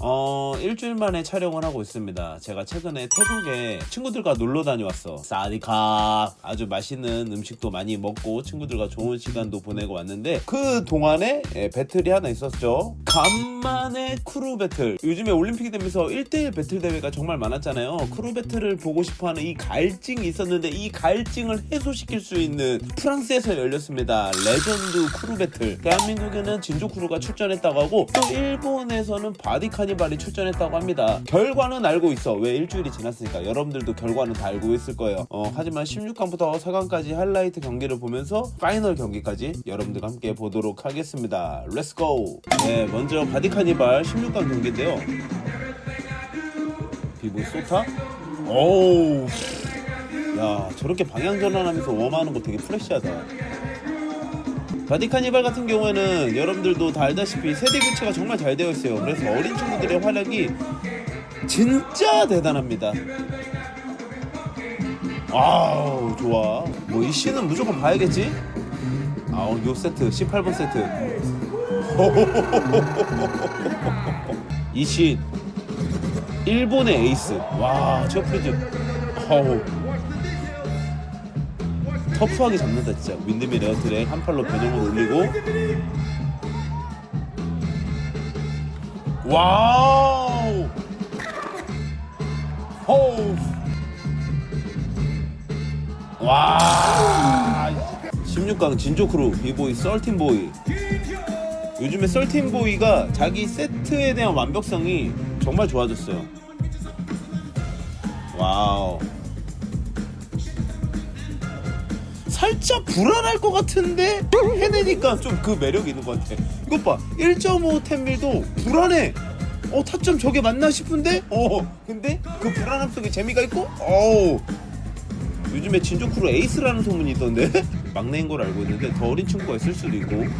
Oh. 어, 일주일 만에 촬영을 하고 있습니다. 제가 최근에 태국에 친구들과 놀러 다녀왔어. 사디카. 아주 맛있는 음식도 많이 먹고 친구들과 좋은 시간도 보내고 왔는데 그 동안에 예, 배틀이 하나 있었죠. 간만에 크루 배틀. 요즘에 올림픽이 되면서 1대1 배틀 대회가 정말 많았잖아요. 크루 배틀을 보고 싶어 하는 이 갈증이 있었는데 이 갈증을 해소시킬 수 있는 프랑스에서 열렸습니다. 레전드 크루 배틀. 대한민국에는 진조 크루가 출전했다고 하고 또 일본에서는 바디 카니발이 출전 했다고 합니다. 결과는 알고 있어. 왜 일주일이 지났으니까 여러분들도 결과는 다 알고 있을 거예요. 어, 하지만 16강부터 4강까지 하이라이트 경기를 보면서 파이널 경기까지 여러분들과 함께 보도록 하겠습니다. 렛츠고! 네, 먼저 바디 카니발 16강 경기인데요. 비보 소타? 오우. 야, 저렇게 방향 전환하면서 웜하는 거 되게 프레시하다. 바디 카니발 같은 경우에는 여러분들도 다 알다시피 세대 교체가 정말 잘 되어 있어요. 그래서 어린 친구들의 활약이 진짜 대단합니다. 아우 좋아. 뭐 이 씬은 무조건 봐야겠지? 아우 요 세트 18번 세트. 이 씬. 일본의 에이스. 와, 셔프리즈. 어우. 터프하게 잡는다 진짜. 윈드밀 에어트랙 한 팔로 변형을 올리고. 와우! 호우! 와! 16강 진조크루 비보이 썰틴보이. 요즘에 썰틴보이가 자기 세트에 대한 완벽성이 정말 좋아졌어요. 와우 살짝 불안할 것 같은데? 해내니까 좀 그 매력이 있는 것 같아. 이것 봐, 1.5 템밀도 불안해. 어 타점 저게 맞나 싶은데, 어 근데 그 불안함 속에 재미가 있고, 어 요즘에 진조크루 에이스라는 소문이 있던데? 막내인 걸 알고 있는데 더 어린 친구가 있을 수도 있고. 네,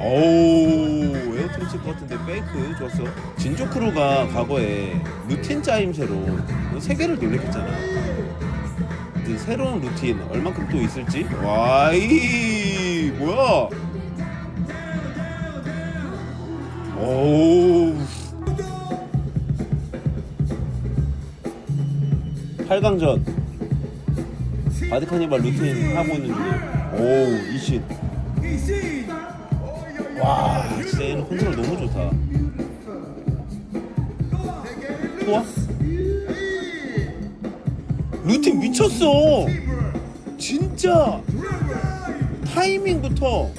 오우 에어트로 칠 것 같은데 페이크 좋았어. 진조크루가 과거에 루틴 짜임새로 세 개를 놀래켰잖아. 그 새로운 루틴 얼만큼 또 있을지? 와이 뭐야? 오우. 8강전. 바디 카니발 루틴 하고 있는 중에 오우 이신 와 진짜 얘는 컨트롤 너무 좋다. 좋아 루틴 미쳤어. 진짜. 타이밍부터.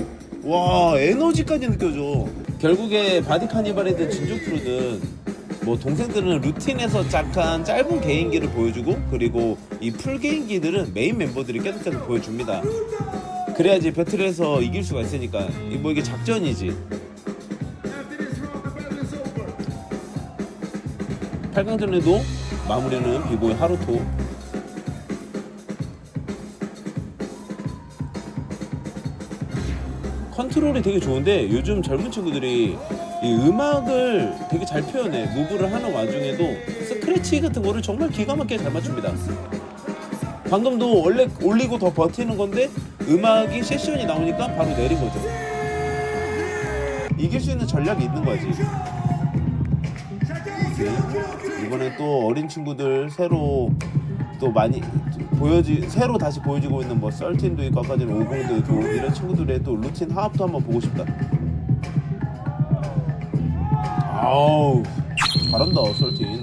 와 에너지까지 느껴져. 결국에 바디 카니발이든 진조크루든 뭐 동생들은 루틴에서 약간 짧은 개인기를 보여주고 그리고 이 풀 개인기들은 메인 멤버들이 계속 계속 보여줍니다 그래야지 배틀에서 이길 수가 있으니까. 이뭐 이게 작전이지. 8강전에도 마무리는 비보이 하루토. 컨트롤이 되게 좋은데 요즘 젊은 친구들이 이 음악을 되게 잘 표현해. 무브를 하는 와중에도 스크래치 같은 거를 정말 기가 막히게 잘 맞춥니다. 방금도 원래 올리고 더 버티는 건데 음악이 세션이 나오니까 바로 내린 거죠. 이길 수 있는 전략이 있는 거지. 오케이. 이번에 또 어린 친구들 새로 또 많이 보여지 새로 다시 보여지고 있는 뭐 썰틴도 있고 아까 전에 오공도 있고 이런 친구들의 또 루틴 하합도 한번 보고 싶다. 아우 잘한다 썰틴.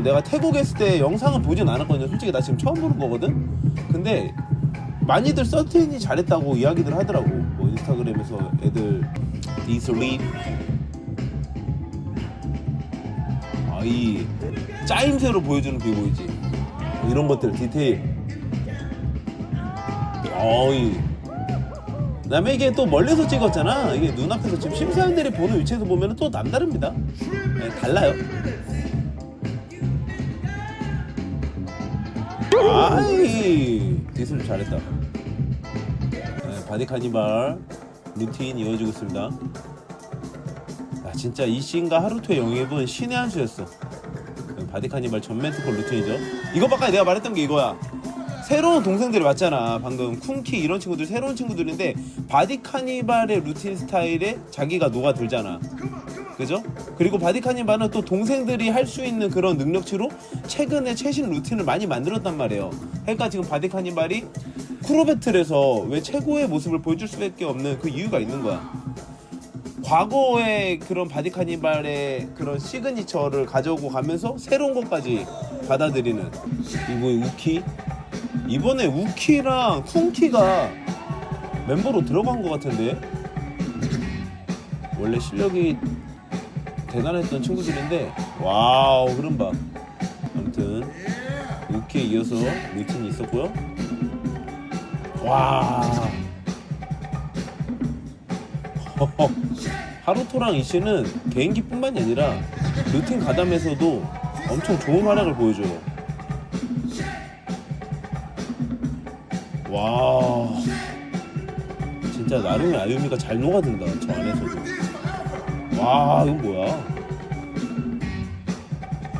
내가 태국 했을 때 영상을 보진 않았거든요. 솔직히 나 지금 처음 보는 거거든. 근데 많이들 서틴이 잘했다고 이야기들 하더라고. 뭐 인스타그램에서 애들 디스리 아이 짜임새로 보여주는 비 보이지. 뭐 이런 것들 디테일. 어이. 그다음에 이게 또 멀리서 찍었잖아. 이게 눈앞에서 지금 심사위원들이 보는 위치에서 보면 또 남다릅니다. 네, 달라요. 아이 디스를 잘했다. 네, 바디 카니발 루틴 이어지고 있습니다. 야 진짜 이 씬과 하루토의 영입은 신의 한 수였어. 네, 바디 카니발 특허 루틴이죠. 바까 내가 말했던 게 이거야. 새로운 동생들이 왔잖아 방금. 쿵키 이런 친구들 새로운 친구들인데 바디 카니발의 루틴 스타일에 자기가 녹아들잖아 그죠? 그리고 바디 카니발은 또 동생들이 할 수 있는 그런 능력치로 최근에 최신 루틴을 많이 만들었단 말이에요. 그러니까 지금 바디 카니발이 크로 배틀에서 왜 최고의 모습을 보여줄 수밖에 없는 그 이유가 있는 거야. 과거의 그런 바디 카니발의 그런 시그니처를 가져오고 가면서 새로운 것까지 받아들이는 이거 우키. 이번에 우키랑 쿵키가 멤버로 들어간 것 같은데? 원래 실력이 대단했던 친구들인데 와우 흐름 봐 아무튼 우키에 이어서 루틴이 있었고요 와 하루토랑 이씨는 개인기뿐만이 아니라 루틴 가담에서도 엄청 좋은 활약을 보여줘요. 와, 진짜 나름의 아유미가 잘 녹아든다 저 안에서도. 와, 이건 뭐야?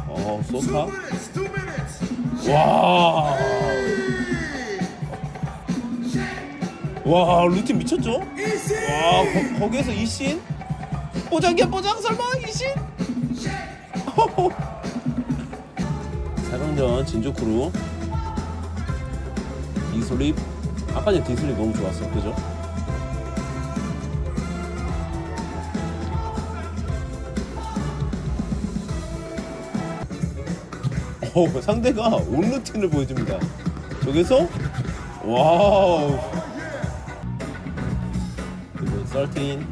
어, 소타. 와, 와 루틴 미쳤죠? 와 거, 거기에서 이신 뽀장이야 뽀장 설마 이신? 4강전 진조쿠루 이슬립 아까 전에 디슬립 너무 좋았어 그죠? 어, 상대가 온 루틴을 보여줍니다. 저기서? 와우. 그리고 13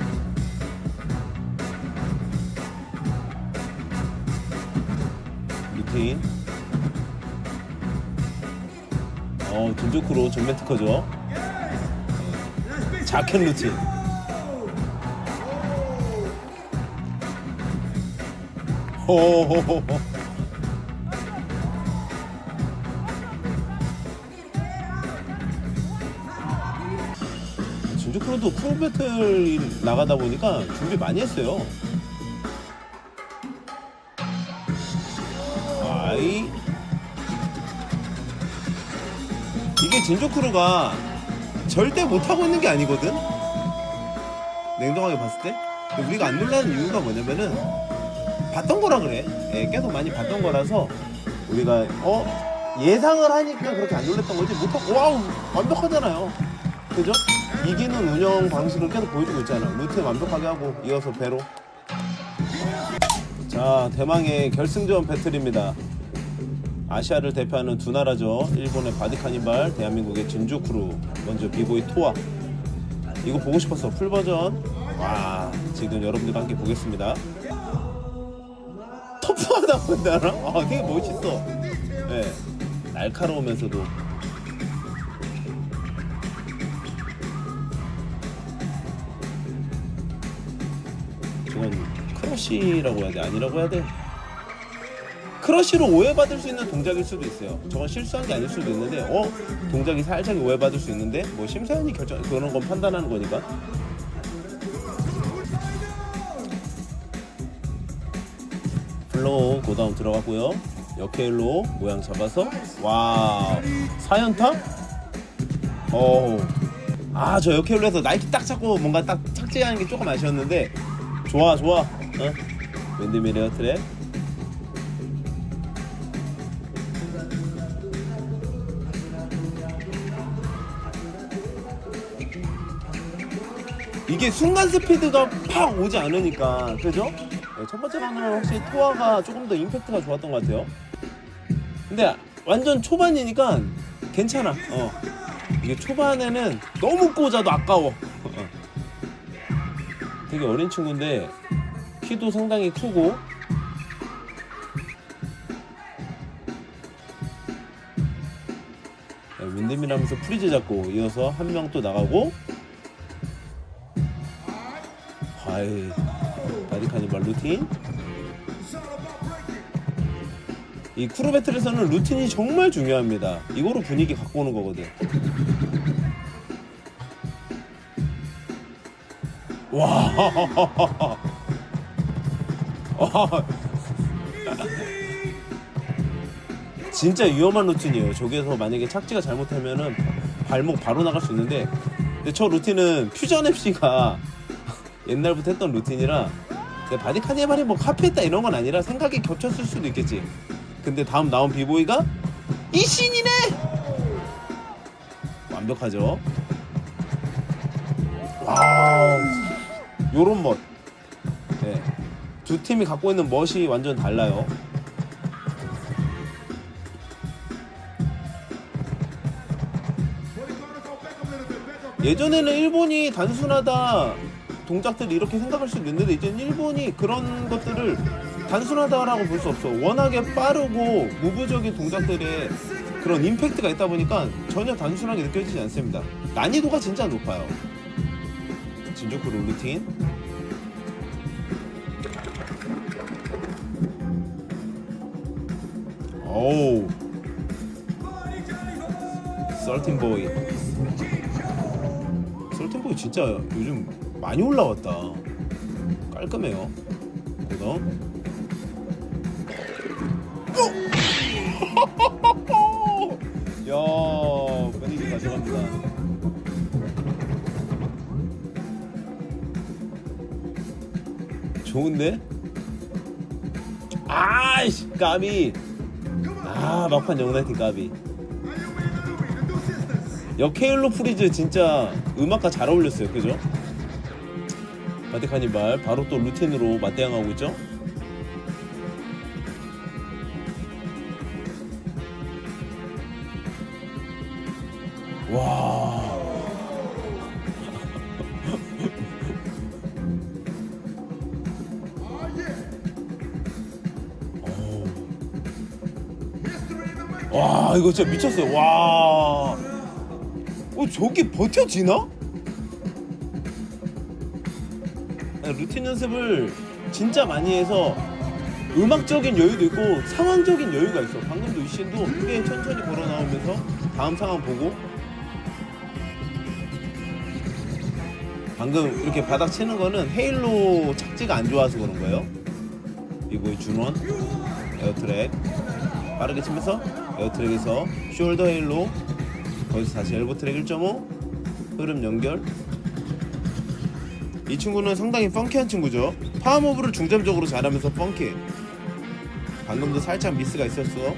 루틴 어 진조크로 전면 특허죠. 네. 자켓 루틴. 호호호호 진주크로도 프로 배틀 나가다 보니까 준비 많이 했어요. 아이 이게 진조크루가 절대 못하고 있는 게 아니거든? 냉정하게 봤을 때? 우리가 안 놀라는 이유가 뭐냐면은 봤던 거라 그래 예, 계속 많이 봤던 거라서 우리가 어 예상을 하니까 그렇게 안 놀랬던 거지 못하고 와우 완벽하잖아요 그죠? 이기는 운영 방식을 계속 보여주고 있잖아. 루틴 완벽하게 하고 이어서 배로. 자, 대망의 결승전 배틀입니다. 아시아를 대표하는 두 나라죠. 일본의 바디 카니발, 대한민국의 진주 크루. 먼저 비보이 토아. 이거 보고 싶었어. 풀 버전. 와, 지금 여러분들과 함께 보겠습니다. 터프하다 알아? 아, 되게 멋있어. 네. 날카로우면서도 저건 크러쉬라고 해야 돼? 아니라고 해야 돼? 크러쉬로 오해받을 수 있는 동작일 수도 있어요. 저건 실수한 게 아닐 수도 있는데, 어? 동작이 살짝 오해받을 수 있는데, 뭐 심사위원이 결정, 그런 건 판단하는 거니까. 플로우 고다운 들어갔고요. 역회일로 모양 잡아서, 와 사연타? 어. 아, 저 역회일로 해서 나이키 딱 잡고 뭔가 딱 착지하는 게 조금 아쉬웠는데, 좋아 좋아 어? 윈드미러 트랙 이게 순간 스피드가 팍 오지 않으니까 그죠? 네, 첫 번째 라운드는 확실히 토아가 조금 더 임팩트가 좋았던 것 같아요 근데 완전 초반이니까 괜찮아 어. 이게 초반에는 너무 꽂아도 아까워 어. 되게 어린 친구인데 키도 상당히 크고 자, 윈드밀하면서 프리즈 잡고 이어서 한 명 또 나가고 아이 바디 카니발 루틴. 이 크루 배틀에서는 루틴이 정말 중요합니다. 이거로 분위기 갖고 오는 거거든 와. 와. 진짜 위험한 루틴이에요. 저기에서 만약에 착지가 잘못하면은 발목 바로 나갈 수 있는데 근데 저 루틴은 퓨전 FC가 옛날부터 했던 루틴이라 바디 카니발이 뭐 카피했다 이런 건 아니라 생각이 겹쳤을 수도 있겠지. 근데 다음 나온 비보이가 이 신이네. 완벽하죠. 와, 요런 멋. 네. 두 팀이 갖고 있는 멋이 완전 달라요. 예전에는 일본이 단순하다 동작들을 이렇게 생각할 수도 있는데 이제는 일본이 그런 것들을 단순하다라고 볼 수 없어. 워낙에 빠르고 무부적인 동작들에 그런 임팩트가 있다 보니까 전혀 단순하게 느껴지지 않습니다. 난이도가 진짜 높아요. 진조쿠 룰루틴. 오우. 썰틴보이. 썰틴보이 진짜 요즘 많이 올라왔다. 깔끔해요. 고동. 좋은데? 아이씨 까비. 아 막판 영나이팅 까비. 역헤일로 프리즈 진짜 음악과 잘 어울렸어요, 그죠? 바티카니발 바로 또 루틴으로 맞대응하고 있죠? 이거 진짜 미쳤어요. 와. 어 저기 버텨지나? 루틴 연습을 진짜 많이 해서 음악적인 여유도 있고 상황적인 여유가 있어. 방금도 이신도 크게 천천히 걸어 나오면서 다음 상황 보고 방금 이렇게 바닥 치는 거는 헤일로 착지가 안 좋아서 그런 거예요. 이거의 준원 에어트랙 빠르게 치면서 에어트랙에서 숄더 헤일로. 거기서 다시 엘보 트랙 1.5 흐름 연결. 이 친구는 상당히 펑키한 친구죠. 파워무브를 중점적으로 잘하면서 펑키. 방금도 살짝 미스가 있었어.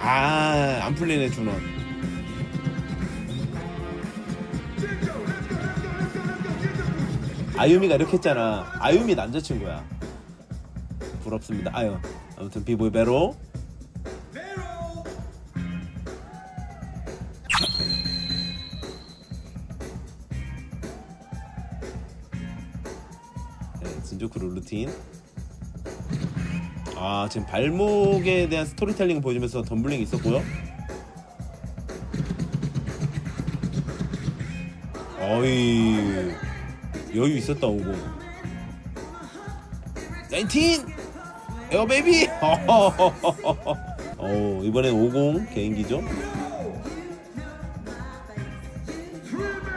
아 안 풀리네 준원. 아유미가 이렇게 했잖아. 아유미 남자친구야 부럽습니다. 아유 아무튼 비보이 베로. 네, 진조크 룰루틴. 아 지금 발목에 대한 스토리텔링 보여주면서 덤블링 있었고요. 어이 여유 있었다 오고. 19 에어 베이비 어 이번엔 50 개인기죠?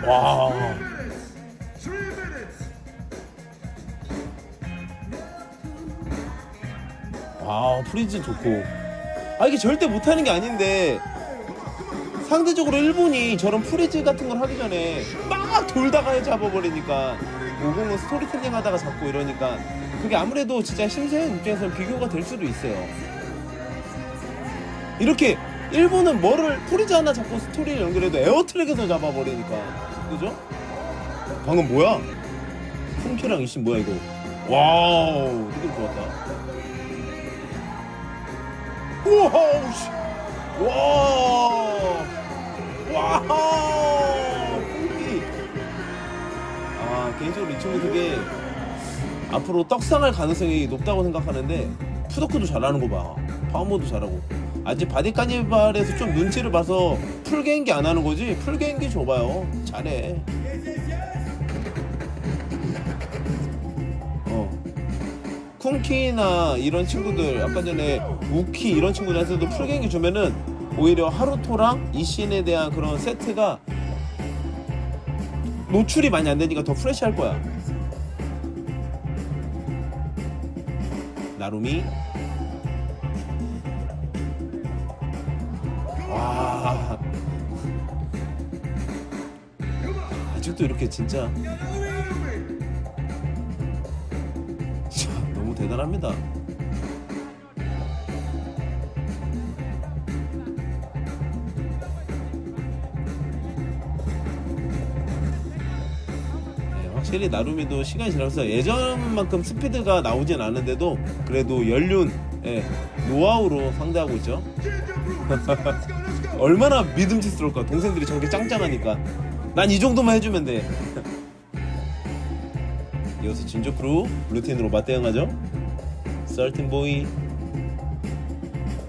와. 와, 프리즈 좋고. 아, 이게 절대 못하는 게 아닌데, 상대적으로 일본이 저런 프리즈 같은 걸 하기 전에 막 돌다가 잡아버리니까, 50은 스토리텔링 하다가 잡고 이러니까, 그게 아무래도 진짜 신세현 입장에서는 비교가 될 수도 있어요. 이렇게, 일본은 뭐를 프리즈 하나 잡고 스토리를 연결해도 에어트랙에서 잡아버리니까. 그죠? 방금 뭐야? 쿵키랑 이씨 뭐야 이거? 와우, 되게 좋았다. 우와, 씨. 와, 와, 쿵키. 아 개인적으로 이 친구 되게 앞으로 떡상할 가능성이 높다고 생각하는데 푸더크도 잘하는 거 봐. 파워모도 잘하고. 아직 바디 카니발에서 좀 눈치를 봐서 풀 개인기 안 하는 거지. 풀 개인기 줘봐요. 잘해. 어. 쿵키나 이런 친구들 아까 전에 우키 이런 친구들한테도 풀갱이 주면은 오히려 하루토랑 이신에 대한 그런 세트가 노출이 많이 안 되니까 더 프레시할 거야. 나루미 와. 아직도 이렇게 진짜. 자, 너무 대단합니다. 네, 확실히 나루미도 시간이 지나서 예전만큼 스피드가 나오진 않은데도 그래도 연륜 예, 노하우로 상대하고 있죠. 얼마나 믿음직스러울까 동생들이 저렇게 짱짱하니까. 난 이 정도만 해주면 돼. 이어서 진조크루 루틴으로 맞대응하죠. 썰틴보이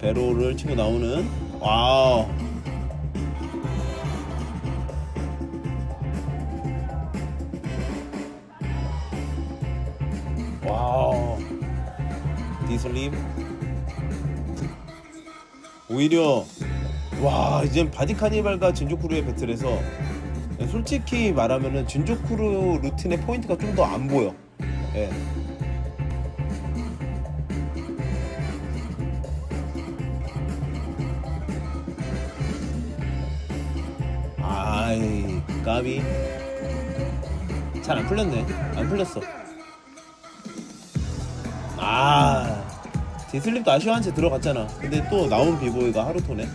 베로를 치고 나오는. 와우 슬립 오히려 와 이젠 바디 카니발과 진조쿠르의 배틀에서 솔직히 말하면은 진조쿠르 루틴의 포인트가 좀 더 안 보여. 예. 아이 까비 잘 안 풀렸네. 안 풀렸어. 아 디슬립도 아쉬워한 채 들어갔잖아. 근데 또 나온 비보이가 하루토네.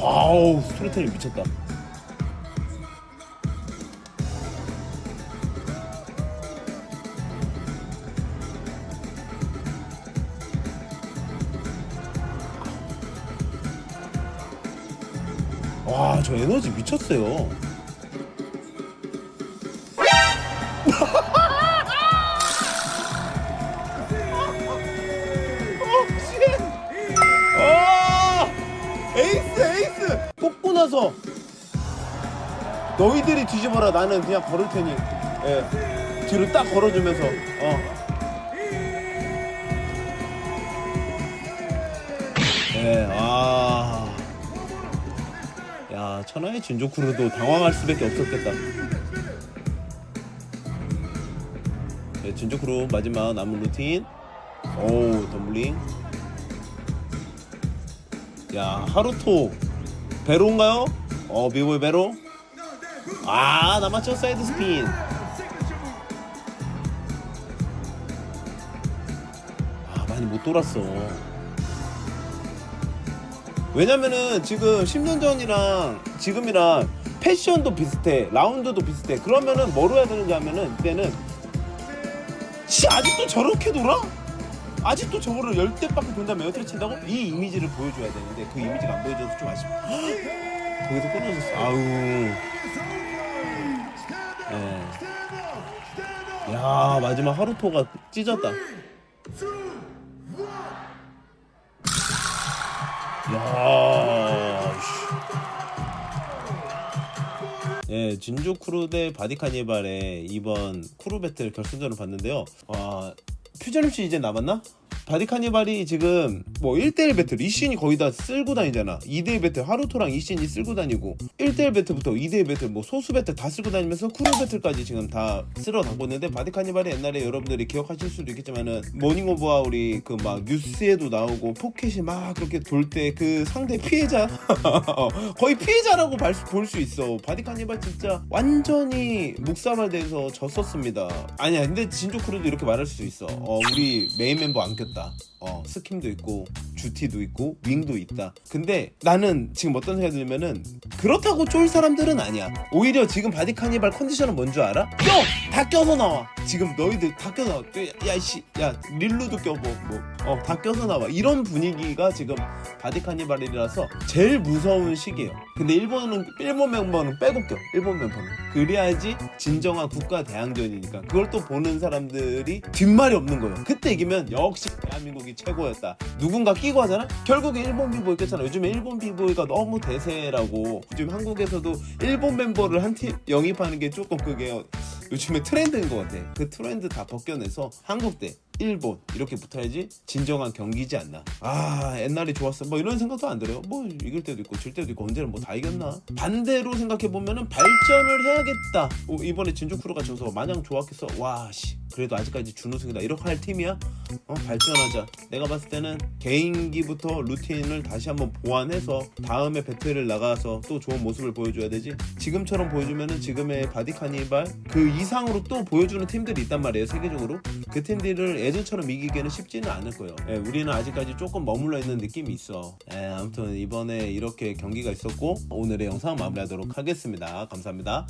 와우 스토리텔링 미쳤다. 와 저 에너지 미쳤어요 너희들이 뒤집어라 나는 그냥 걸을 테니 예 뒤로 딱 걸어주면서 어 예, 아. 야, 천하의 진조쿠르도 당황할 수밖에 없었겠다. 네, 진조쿠르 마지막 남은 루틴. 오, 덤블링. 야, 하루토 베로인가요? 어, 비보이 베로. 아, 남았죠 사이드 스핀. 아, 많이 못 돌았어. 왜냐면은 지금 10년 전이랑 지금이랑 패션도 비슷해 라운드도 비슷해 그러면은 뭐로 해야 되는지 하면은 이때는 씨 아직도 저렇게 돌아? 아직도 저거를 열 대 밖에 돈다면 여태를 친다고? 이 이미지를 보여줘야 되는데 그 이미지가 안 보여줘서 좀 아쉽다 거기서 끊어졌어 아우 네. 야 마지막 하루토가 찢었다 야, 씨. 예, 진주 크루 대 바디 카니발의 이번 크루 배틀 결승전을 봤는데요. 와, 퓨전 MC 이제 남았나? 바디 카니발이 지금 뭐 1대1 배틀 이신이 거의 다 쓸고 다니잖아. 2대1 배틀 하루토랑 이신이 쓸고 다니고 1대1 배틀부터 2대1 배틀 뭐 소수 배틀 다 쓸고 다니면서 크루 배틀까지 지금 다 쓸어 담고 있는데 바디 카니발이 옛날에 여러분들이 기억하실 수도 있겠지만은 모닝 오브와 우리 그 막 뉴스에도 나오고 포켓이 막 그렇게 돌 때 그 상대 피해자? 거의 피해자라고 볼 수 있어. 바디 카니발 진짜 완전히 묵사발돼서 졌었습니다. 아니야 근데 진조 크루도 이렇게 말할 수 있어. 어 우리 메인 멤버 안 꼈다 어 스킴도 있고 주티도 있고 윙도 있다. 근데 나는 지금 어떤 생각이 들냐면은 그렇다고 쫄 사람들은 아니야. 오히려 지금 바디 카니발 컨디션은 뭔 줄 알아? 껴! 다 껴서 나와. 지금 너희들 다 껴서 나와. 야이씨 야 릴루도 껴고 뭐 어 다 껴서 나와. 이런 분위기가 지금 바디 카니발이라서 제일 무서운 시기예요. 근데 일본은 일본 멤버는 빼고 껴. 일본 멤버는. 그래야지 진정한 국가 대항전이니까. 그걸 또 보는 사람들이 뒷말이 없는 거예요. 그때 이기면 역시 대한민국이 최고였다. 누군가 끼고 하잖아? 결국에 일본 비보이 꼈잖아. 요즘에 일본 비보이가 너무 대세라고. 요즘 한국에서도 일본 멤버를 한 팀 영입하는 게 조금 그게 요즘에 트렌드인 것 같아. 그 트렌드 다 벗겨내서 한국 대 일본 이렇게 붙어야지 진정한 경기지 않나. 아 옛날이 좋았어. 뭐 이런 생각도 안 들어요. 뭐 이길 때도 있고 질 때도 있고 언제는 뭐 다 이겼나. 반대로 생각해 보면은 발전을 해야겠다. 어, 이번에 진주쿠르가 져서 마냥 좋았겠어. 와씨. 그래도 아직까지 준우승이다. 이렇게 할 팀이야? 어, 발전하자. 내가 봤을 때는 개인기부터 루틴을 다시 한번 보완해서 다음에 배틀을 나가서 또 좋은 모습을 보여줘야 되지. 지금처럼 보여주면은 지금의 바디 카니발 그 이상으로 또 보여주는 팀들이 있단 말이에요 세계적으로. 그 팀들을 예전처럼 이기기는 쉽지는 않을 거예요. 예, 우리는 아직까지 조금 머물러 있는 느낌이 있어. 예, 아무튼 이번에 이렇게 경기가 있었고 오늘의 영상 마무리하도록 하겠습니다. 감사합니다